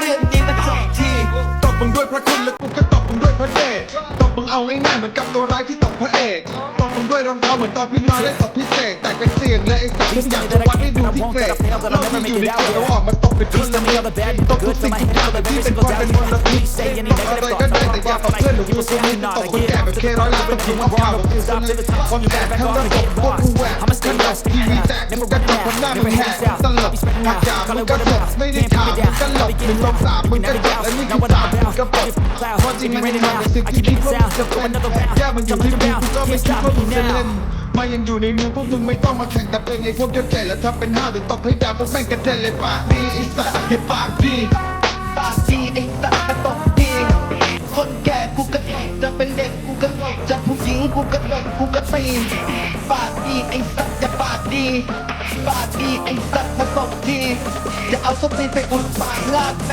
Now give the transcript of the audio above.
เรื่องนี้มาจบทีตบมึงด้วยพระคุณแล้วกูก็ตบมึงด้วยพระเดชตบมึงเอาง่ายๆเหมือนกับตัวร้ายที่ตบพระเอกตบมึงด้วยรองเท้าเหมือนตอนพี่มาได้ตบพิเศษแต่เป็นเสียงและไอ้สัตว์ทุกอย่างจะวัดให้ดูพิเศษเราที่อยู่ในกฎเราออกมาตบเป็นทุนละเมตตบทุกสิ่งทุกอย่างแบบที่เป็นคนเป็นคนละทีอะไรก็ได้แต่อย่าตบเพื่อนหรือกูจะมึงตบคนแก่แบบเคร้อยล้านเป็นทีมว่าข่าวแบบกูจะเลยความแตกทั้งระบบพวกกูแหวกขนาดทีวีแตกมึงก็ตบคนหน้ามึงแหกตล บหักยามึงก็ตบไม่ได้ถามมึงก็หลบหนึ่งสองสามมึงก็จบและนี่คือสามมึงก็ปลดเพราะจริงมันไม่ได้มาสิ่งที่คิดว่าจะเป็นแค่มันอยู่ที่มึงก็ไม่คิดว่ามึงจะเล่นมายังอยู่ในเมืองพวกมึงไม่ต้องมาแข่งแต่เป็นไอ้พวกเจ้าแก่แล้วถ้าเป็นห้าวเดี๋ยวตบให้ดาวพวกแม่งกระเด็นเลยปากดีไอ้สัตว์ให้ปากดีปากดีไอ้สัตว์มาตบทีคนแก่กูก็จะเป็นเด็กกูก็จะผู้หญิงกูก็ตบกูก็ตีปากดีไอ้สัตว์อย่าปากดี ปากดีไอ้สัตว์มาตบทีอย่าเอาสตีนไปอุดปากลาก